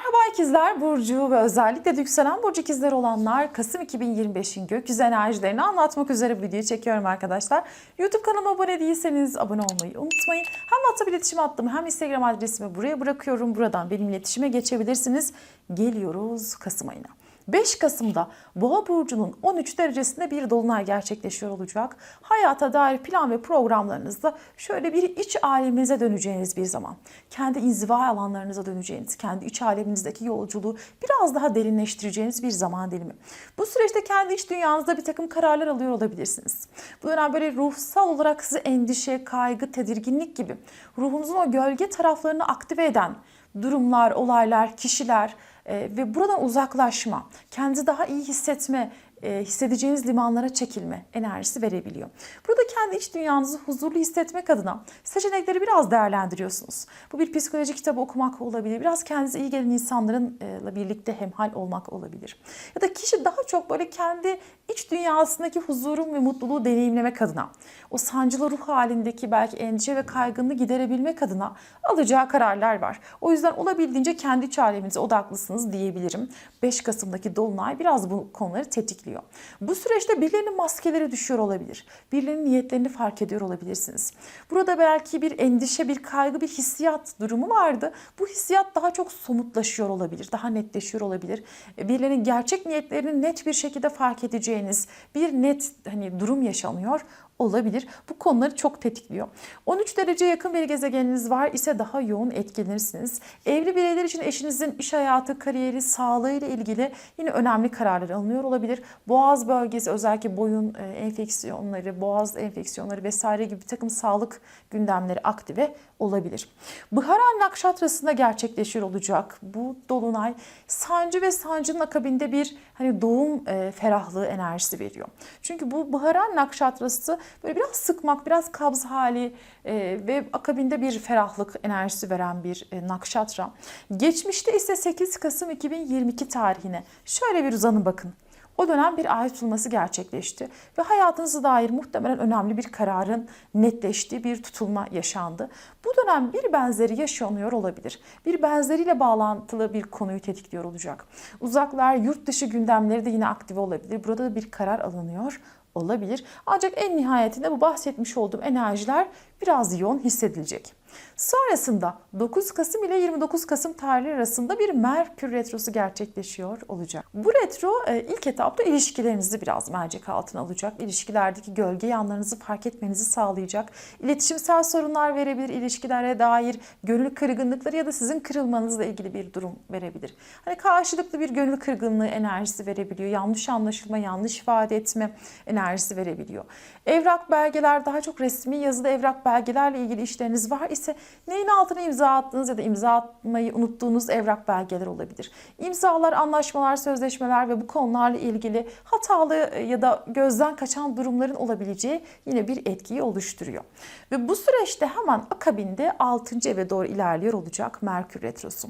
Merhaba ikizler Burcu ve özellikle de yükselen Burcu ikizler olanlar Kasım 2025'in gökyüzü enerjilerini anlatmak üzere bir video çekiyorum arkadaşlar. YouTube kanalıma abone değilseniz abone olmayı unutmayın. Hem WhatsApp iletişim hattımı hem Instagram adresimi buraya bırakıyorum. Buradan benim iletişime geçebilirsiniz. Geliyoruz Kasım ayına. 5 Kasım'da Boğa burcunun 13 derecesinde bir dolunay gerçekleşiyor olacak. Hayata dair plan ve programlarınızda şöyle bir iç aleminize döneceğiniz bir zaman. Kendi inziva alanlarınıza döneceğiniz, kendi iç aleminizdeki yolculuğu biraz daha derinleştireceğiniz bir zaman dilimi. Bu süreçte kendi iç dünyanızda bir takım kararlar alıyor olabilirsiniz. Bu dönem böyle ruhsal olarak sizi endişe, kaygı, tedirginlik gibi ruhunuzun o gölge taraflarını aktive eden durumlar, olaylar, kişiler e, ve buradan uzaklaşma, kendinizi daha iyi hissetme, e, hissedeceğiniz limanlara çekilme enerjisi verebiliyor. Burada kendi iç dünyanızı huzurlu hissetmek adına seçenekleri biraz değerlendiriyorsunuz. Bu bir psikoloji kitabı okumak olabilir. Biraz kendinize iyi gelen insanlarla birlikte hemhal olmak olabilir. Ya da kişi daha çok böyle kendi iç dünyasındaki huzurun ve mutluluğu deneyimlemek adına, o sancılı ruh halindeki belki endişe ve kaygını giderebilmek adına alacağı kararlar var. O yüzden olabildiğince kendi iç aleminize odaklısınız diyebilirim. 5 Kasım'daki Dolunay biraz bu konuları tetikliyor. Bu süreçte birilerinin maskeleri düşüyor olabilir. Birilerinin niyetlerini fark ediyor olabilirsiniz. Burada belki bir endişe, bir kaygı, bir hissiyat durumu vardı. Bu hissiyat daha çok somutlaşıyor olabilir, daha netleşiyor olabilir. Birilerinin gerçek niyetlerini net bir şekilde fark edeceğiniz bir net hani durum yaşanıyor olabilir. Bu konuları çok tetikliyor. 13 derece yakın bir gezegeniniz var ise daha yoğun etkilenirsiniz. Evli bireyler için eşinizin iş hayatı, kariyeri, sağlığı ile ilgili yine önemli kararlar alınıyor olabilir. Boğaz bölgesi özellikle boyun e, enfeksiyonları, boğaz enfeksiyonları vesaire gibi bir takım sağlık gündemleri aktive olabilir. Bıharan Nakşatrası'nda gerçekleşiyor olacak bu dolunay. Sancı ve sancının akabinde bir hani doğum e, ferahlığı enerjisi veriyor. Çünkü bu Bıharan Nakşatrası böyle biraz sıkmak, biraz kabz hali e, ve akabinde bir ferahlık enerjisi veren bir e, nakşatra. Geçmişte ise 8 Kasım 2022 tarihine şöyle bir uzanın bakın. O dönem bir ay tutulması gerçekleşti ve hayatınıza dair muhtemelen önemli bir kararın netleştiği bir tutulma yaşandı. Bu dönem bir benzeri yaşanıyor olabilir. Bir benzeriyle bağlantılı bir konuyu tetikliyor olacak. Uzaklar, yurt dışı gündemleri de yine aktive olabilir. Burada da bir karar alınıyor olabilir. Ancak en nihayetinde bu bahsetmiş olduğum enerjiler biraz yoğun hissedilecek. Sonrasında 9 Kasım ile 29 Kasım tarihleri arasında bir Merkür Retrosu gerçekleşiyor olacak. Bu retro e, ilk etapta ilişkilerinizi biraz mercek altına alacak. İlişkilerdeki gölge yanlarınızı fark etmenizi sağlayacak. İletişimsel sorunlar verebilir, ilişkilere dair gönül kırgınlıkları ya da sizin kırılmanızla ilgili bir durum verebilir. Hani karşılıklı bir gönül kırgınlığı enerjisi verebiliyor. Yanlış anlaşılma, yanlış ifade etme enerjisi verebiliyor. Evrak belgeler daha çok resmi yazılı evrak belgelerle ilgili işleriniz var ise neyin altına imza attığınız ya da imza atmayı unuttuğunuz evrak belgeler olabilir. İmzalar, anlaşmalar, sözleşmeler ve bu konularla ilgili hatalı ya da gözden kaçan durumların olabileceği yine bir etkiyi oluşturuyor. Ve bu süreçte hemen akabinde 6. eve doğru ilerliyor olacak Merkür Retrosu.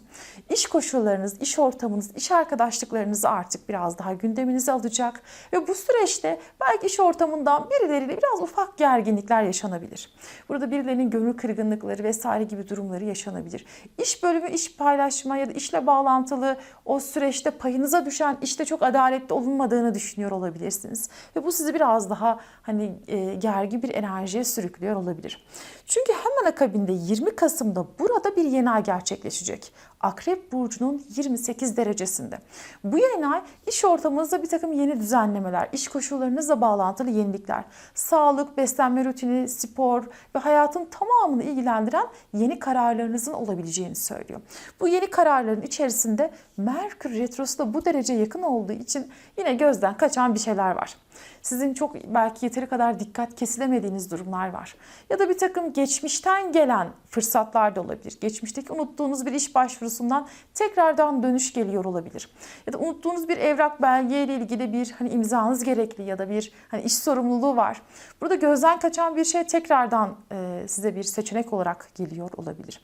İş koşullarınız, iş ortamınız, iş arkadaşlıklarınızı artık biraz daha gündeminize alacak ve bu süreçte belki iş ortamından birileriyle biraz ufak gerginlikler yaşanabilir. Burada birilerinin gönül kırgınlıkları vesaire gibi durumları yaşanabilir. İş bölümü, iş paylaşma ya da işle bağlantılı o süreçte payınıza düşen işte çok adaletli olunmadığını düşünüyor olabilirsiniz. Ve bu sizi biraz daha hani e, gergin bir enerjiye sürüklüyor olabilir. Çünkü hemen akabinde 20 Kasım'da burada bir yeni ay gerçekleşecek. Akrep Burcu'nun 28 derecesinde. Bu yeni ay iş ortamınızda bir takım yeni düzenlemeler, iş koşullarınızla bağlantılı yenilikler, sağlık, beslenme rutini, spor ve hayatın tamamını ilgilendiren yeni kararlarınızın olabileceğini söylüyor. Bu yeni kararların içerisinde Merkür Retrosu da bu derece yakın olduğu için yine gözden kaçan bir şeyler var. Sizin çok belki yeteri kadar dikkat kesilemediğiniz durumlar var. Ya da bir takım geçmişten gelen fırsatlar da olabilir. Geçmişteki unuttuğunuz bir iş başvurusundan tekrardan dönüş geliyor olabilir. Ya da unuttuğunuz bir evrak belgeyle ilgili bir hani imzanız gerekli ya da bir hani iş sorumluluğu var. Burada gözden kaçan bir şey tekrardan e, size bir seçenek olarak geliyor olabilir.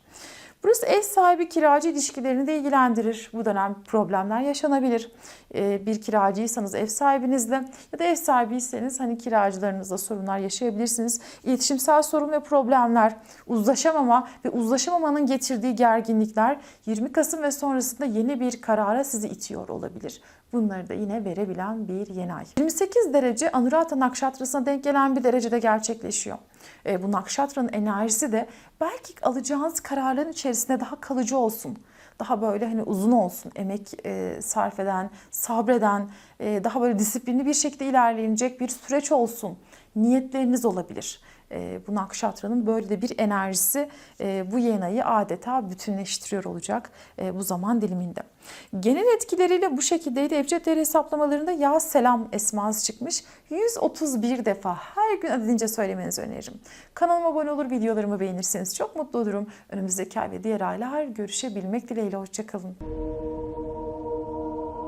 Burası ev sahibi kiracı ilişkilerini de ilgilendirir. Bu dönem problemler yaşanabilir. Ee, Bir kiracıysanız ev sahibinizle ya da ev sahibiyseniz hani kiracılarınızla sorunlar yaşayabilirsiniz. İletişimsel sorun ve problemler, uzlaşamama ve uzlaşamamanın getirdiği gerginlikler 20 Kasım ve sonrasında yeni bir karara sizi itiyor olabilir. Bunları da yine verebilen bir yeni ay. 28 derece Anuradha Nakşatrası'na denk gelen bir derecede gerçekleşiyor. E, bu Nakşatra'nın enerjisi de belki alacağınız kararların içerisinde daha kalıcı olsun. Daha böyle hani uzun olsun, emek e, sarf eden, sabreden, e, daha böyle disiplinli bir şekilde ilerleyecek bir süreç olsun. Niyetleriniz olabilir. E, bu Nakşatra'nın böyle de bir enerjisi e, bu yeni ayı adeta bütünleştiriyor olacak e, bu zaman diliminde. Genel etkileriyle bu şekildeydi. Ebced değeri hesaplamalarında ya selam esması çıkmış. 131 defa her gün adedince söylemenizi öneririm. Kanalıma abone olur, videolarımı beğenirseniz çok mutlu olurum. Önümüzdeki ay ve diğer aylar görüşebilmek dileğiyle. Hoşçakalın.